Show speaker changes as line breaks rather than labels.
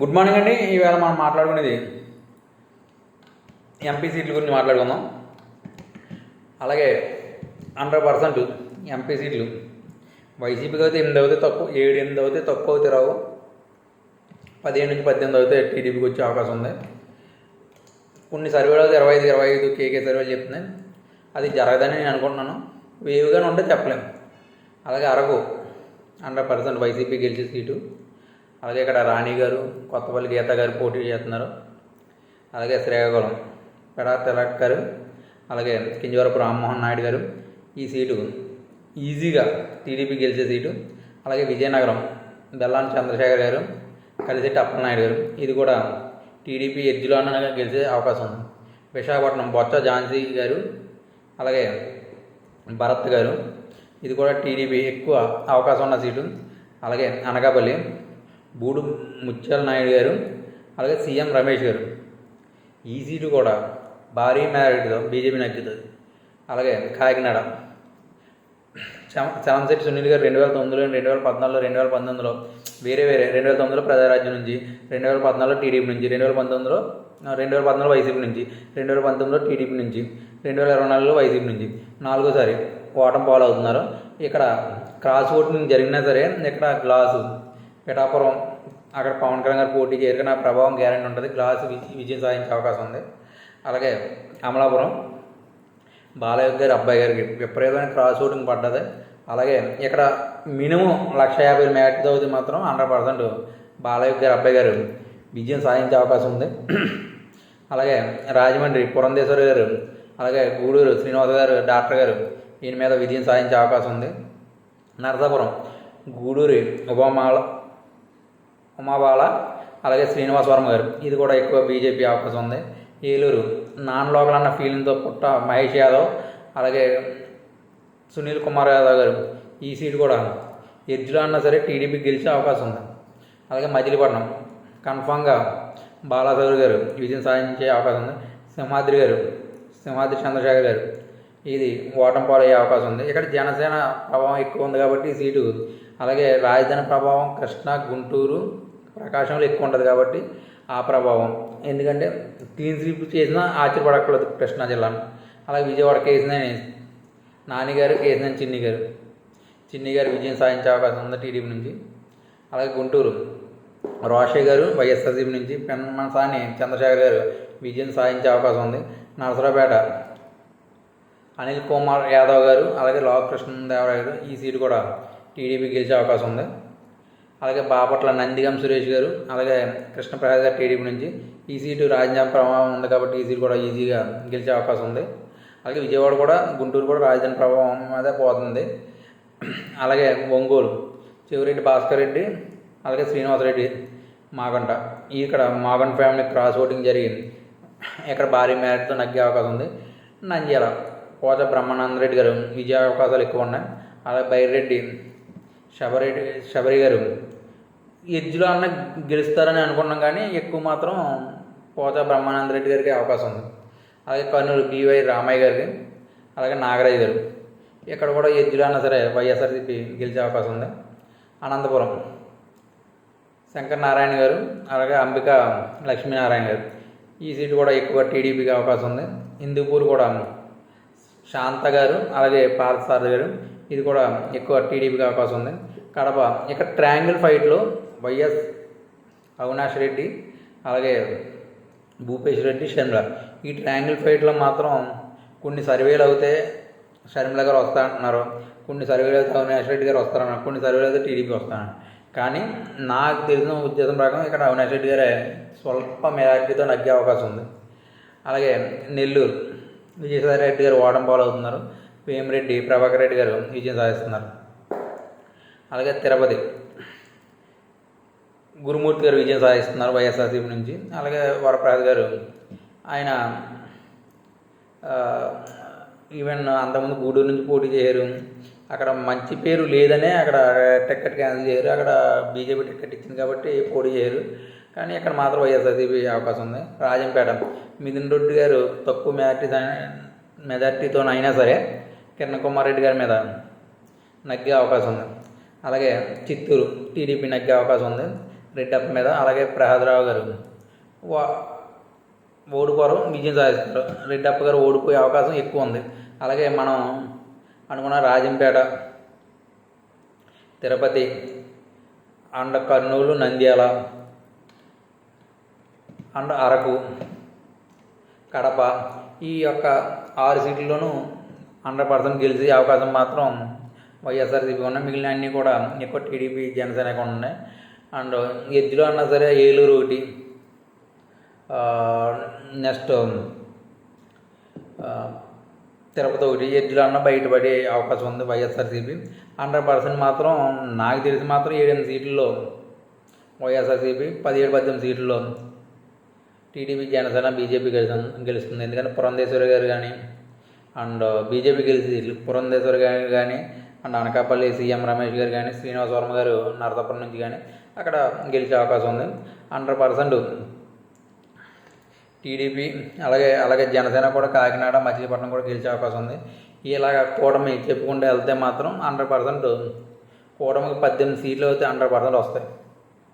Good morning అండి. ఈవేళ మనం మాట్లాడుకునేది ఎంపీ సీట్ల గురించి మాట్లాడుకుందాం. అలాగే హండ్రెడ్ పర్సెంట్ ఎంపీ సీట్లు. వైసీపీకి అయితే ఎనిమిది అవుతాయి తక్కువ ఏడు ఎనిమిది అవుతాయి తక్కువ అవుతే రావు. పదిహేను నుంచి పద్దెనిమిది అవుతాయి టీడీపీకి వచ్చే అవకాశం ఉంది. కొన్ని సర్వేలు అయితే ఇరవై ఐదు ఇరవై ఐదు కేకే సర్వేలు చెప్తున్నాయి. అది జరగదని నేను అనుకుంటున్నాను. వేవుగానే ఉంటే చెప్పలేము అలాగే అరకు హండ్రెడ్ పర్సెంట్ వైసీపీ గెలిచే సీటు. అలాగే ఇక్కడ రాణి గారు కొత్తపల్లి గీత గారు పోటీ చేస్తున్నారు. అలాగే శ్రీకాకుళం పెడా తిలక్ గారు అలాగే కింజవరపు రామ్మోహన్ నాయుడు గారు ఈ సీటు ఈజీగా టీడీపీ గెలిచే సీటు. అలాగే విజయనగరం బెల్లాన్ చంద్రశేఖర్ గారు కలిసి అప్పలనాయుడు గారు ఇది కూడా టీడీపీ ఎడ్జ్లోనే గెలిచే అవకాశం ఉంది. విశాఖపట్నం బొత్స ఝాన్సీ గారు అలాగే భరత్ గారు ఇది కూడా టీడీపీ ఎక్కువ అవకాశం ఉన్న సీటు. అలాగే అనకాపల్లి బూడు ముత్యాల నాయుడు గారు అలాగే సీఎం రమేష్ గారు. ఈ సీటు కూడా భారీ మేరట్తో బీజేపీ నగ్గుతుంది అలాగే కాకినాడ. సెవెన్ సునీల్ గారు రెండు వేల తొమ్మిదిలో రెండు వేల పద్నాలుగులో రెండు వేల పంతొమ్మిదిలో వేరే వేరే రెండు వేల తొమ్మిదిలో ప్రజారాజ్యం నుంచి రెండు వేల పద్నాలుగులో టీడీపీ నుంచి రెండు వేల పంతొమ్మిదిలో రెండు వేల పద్నాలుగు వైసీపీ నుంచి రెండు వేల పంతొమ్మిదిలో టీడీపీ నుంచి రెండు వేల ఇరవై నాలుగులో వైసీపీ నుంచి నాలుగోసారి ఓటం పాలవుతున్నారు. ఇక్కడ క్రాస్ ఓటింగ్ జరిగినా సరే ఇక్కడ గ్లాసు పిఠాపురం అక్కడ పవన్ కళ్యాణ్ గారు పోటీ చేయరు నా ప్రభావం గ్యారంటీ ఉంటుంది. గ్లాస్ విజయం సాధించే అవకాశం ఉంది. అలాగే అమలాపురం బాలయ్య గారి అబ్బాయి గారికి విపరీతమైన క్రాస్ ఓటింగ్ పడ్డది. అలాగే ఇక్కడ మినిమం లక్ష యాభై మ్యాచ్ అవుతుంది మాత్రం హండ్రెడ్ పర్సెంట్ బాలయ్య గారి అబ్బాయి గారు విజయం సాధించే అవకాశం ఉంది. అలాగే రాజమండ్రి పురంధేశ్వరి గారు అలాగే గూడూరు శ్రీనివాస గారు డాక్టర్ గారు ఈయన మీద విజయం సాధించే అవకాశం ఉంది. నరసాపురం గూడూరి ఉపమాల ఉమాబాల అలాగే శ్రీనివాసవరం గారు ఇది కూడా ఎక్కువ బీజేపీ అవకాశం ఉంది. ఏలూరు నాన్ లోకల్ అన్న ఫీలింగ్తో పుట్ట మహేష్ యాదవ్ అలాగే సునీల్ కుమార్ యాదవ్ గారు. ఈ సీట్ కూడా ఎడ్జ్లో అన్నా సరే టీడీపీ గెలిచే అవకాశం ఉంది. అలాగే మజిలీపట్నం కన్ఫామ్గా బాలాసౌరి గారు విజయం సాధించే అవకాశం ఉంది. సింహాద్రి గారు సింహాద్రి చంద్రశేఖర్ గారు. ఇది ఓటం పాలయ్యే అవకాశం ఉంది. ఇక్కడ జనసేన ప్రభావం ఎక్కువ ఉంది కాబట్టి ఈ సీటు. అలాగే రాజధాని ప్రభావం కృష్ణా గుంటూరు ప్రకాశంలో ఎక్కువ ఉంటుంది కాబట్టి ఆ ప్రభావం. ఎందుకంటే క్లీన్ స్వీప్ చేసినా ఆశ్చర్యపడక్కర్లేదు కృష్ణా జిల్లాను. అలాగే విజయవాడ కేసినా నాని గారు కేసిన చిన్ని గారు చిన్ని గారు విజయం సాధించే అవకాశం ఉంది టీడీపీ నుంచి. అలాగే గుంటూరు రోషయ్య గారు వైఎస్ఆర్సీపీ నుంచి పెన్మసాని చంద్రశేఖర్ గారు విజయం సాధించే అవకాశం ఉంది. నరసరావుపేట అనిల్ కుమార్ యాదవ్ గారు అలాగే లావు కృష్ణదేవరాయ గారు ఈ సీటు కూడా టీడీపీ గెలిచే అవకాశం ఉంది. అలాగే బాపట్ల నందిగం సురేష్ గారు అలాగే కృష్ణప్రసాద్ గారు టీడీపీ నుంచి. ఈ సీటు రాజధాని ప్రభావం ఉంది కాబట్టి ఈ సీటు కూడా ఈజీగా గెలిచే అవకాశం ఉంది. అలాగే విజయవాడ కూడా గుంటూరు కూడా రాజధాని ప్రభావం మీద పోతుంది. అలాగే ఒంగోలు చెవిరెడ్డి భాస్కర్ రెడ్డి అలాగే శ్రీనివాసరెడ్డి మాగంట. ఇక్కడ మాగంట ఫ్యామిలీ క్రాస్ ఓటింగ్ జరిగింది ఇక్కడ భారీ మ్యారేజ్తో నగ్గే అవకాశం ఉంది. నంద్యాల పోత బ్రహ్మానంద రెడ్డి గారు విజయ అవకాశాలు ఎక్కువ ఉన్నాయి. అలాగే బైరెడ్డి శబరెడ్డి శబరి గారు ఎడ్జ్లో అన్న గెలుస్తారని అనుకున్నాం కానీ ఎక్కువ మాత్రం పోచ బ్రహ్మానంద రెడ్డి గారికి అవకాశం ఉంది. అలాగే కర్నూలు బివై రామయ్య గారికి అలాగే నాగరాజు గారు. ఇక్కడ కూడా ఎద్దులు అన్నా సరే వైఎస్ఆర్సీపీ గెలిచే అవకాశం ఉంది. అనంతపురం శంకర్ నారాయణ గారు అలాగే అంబిక లక్ష్మీనారాయణ గారు. ఈ సీటు కూడా ఎక్కువ టీడీపీకి అవకాశం ఉంది. హిందూపూర్ కూడా శాంత గారు అలాగే పార్థసారథి గారు. ఇది కూడా ఎక్కువ టీడీపీకి అవకాశం ఉంది. కడప ఇక్కడ ట్రయాంగిల్ ఫైట్లో వైఎస్ అవినాష్ రెడ్డి అలాగే భూపేష్ రెడ్డి షర్మిల. ఈ ట్రయాంగిల్ ఫైట్లో మాత్రం కొన్ని సర్వేలు అయితే షర్మిల గారు వస్తా అంటున్నారు కొన్ని సర్వేలు అయితే అవినాష్ రెడ్డి గారు వస్తారన్నారు. కొన్ని సర్వేలు అయితే టీడీపీ వస్తారన్నారు కానీ నాకు తెలిసిన ఉద్దేశం ప్రకారం ఇక్కడ అవినాష్ రెడ్డి గారే స్వల్ప మెజార్టీతో నగ్గే అవకాశం ఉంది. అలాగే నెల్లూరు విజయసాయి రెడ్డి గారు ఓడం పాలు అవుతున్నారు వేమిరెడ్డి ప్రభాకర్ రెడ్డి గారు విజయం సాధిస్తున్నారు. అలాగే తిరుపతి గురుమూర్తి గారు విజయం సాధిస్తున్నారు వైఎస్ఆర్సీపీ నుంచి. అలాగే వరప్రసాద్ గారు ఆయన ఈవెన్ అంతకుముందు గూడూరు నుంచి పోటీ చేయరు అక్కడ మంచి పేరు లేదనే అక్కడ టికెట్ క్యాన్సిల్ చేయరు అక్కడ బీజేపీ టికెట్ ఇచ్చింది కాబట్టి పోటీ చేయరు కానీ అక్కడ మాత్రం వైఎస్ఆర్సీపీ అవకాశం ఉంది. రాజంపేట మిథున్ రెడ్డి గారు తక్కువ మెజార్టీ మెజార్టీతో అయినా సరే కిరణ్ కుమార్ రెడ్డి గారి మీద నగ్గే అవకాశం ఉంది. అలాగే చిత్తూరు టీడీపీ నగ్గే అవకాశం ఉంది. రెడ్డప్ప మీద అలాగే ప్రహ్లాదరావు గారు. వా ఓడిపోరు విజయం సాధిస్తారు. రెడ్డప్ప గారు ఓడిపోయే అవకాశం ఎక్కువ ఉంది. అలాగే మనం అనుకున్న రాజంపేట తిరుపతి అండ్ కర్నూలు నంద్యాల అండ్ అరకు కడప ఈ యొక్క ఆరు సీట్లలోనూ హండ్రెడ్ పర్సెంట్ గెలిచే అవకాశం మాత్రం వైఎస్ఆర్సీపీ ఉన్నాయి. మిగిలిన అన్నీ కూడా ఎక్కువ టీడీపీ జనసేన ఉన్నాయి. అండ్ ఎద్దులో అన్నా సరే ఏలూరు ఒకటి నెక్స్ట్ తిరుపతి ఒకటి. ఎద్దులో అన్న బయటపడే అవకాశం ఉంది వైఎస్ఆర్సీపీ. హండ్రెడ్ పర్సెంట్ మాత్రం నాకు తెలిసి మాత్రం ఏడెనిమిది సీట్లలో వైఎస్ఆర్సీపీ పదిహేడు పద్దెనిమిది సీట్లలో టీడీపీ జనసేన బీజేపీ గెలుస్తుంది గెలుస్తుంది. ఎందుకంటే పురంధేశ్వరి గారు కానీ అండ్ బీజేపీ గెలిచి పురంధేశ్వరి గారు కానీ అండ్ అనకాపల్లి సీఎం రమేష్ గారు కానీ శ్రీనివాస వర్మ గారు నరసాపురం నుంచి కానీ అక్కడ గెలిచే అవకాశం ఉంది. హండ్రెడ్ పర్సెంట్ టీడీపీ అలాగే అలాగే జనసేన కూడా కాకినాడ మచిలీపట్నం కూడా గెలిచే అవకాశం ఉంది. ఇలాగ కూటమి చెప్పుకుంటూ వెళ్తే మాత్రం హండ్రెడ్ పర్సెంట్ కూటమికి పద్దెనిమిది సీట్లు అయితే హండ్రెడ్ పర్సెంట్ వస్తాయి.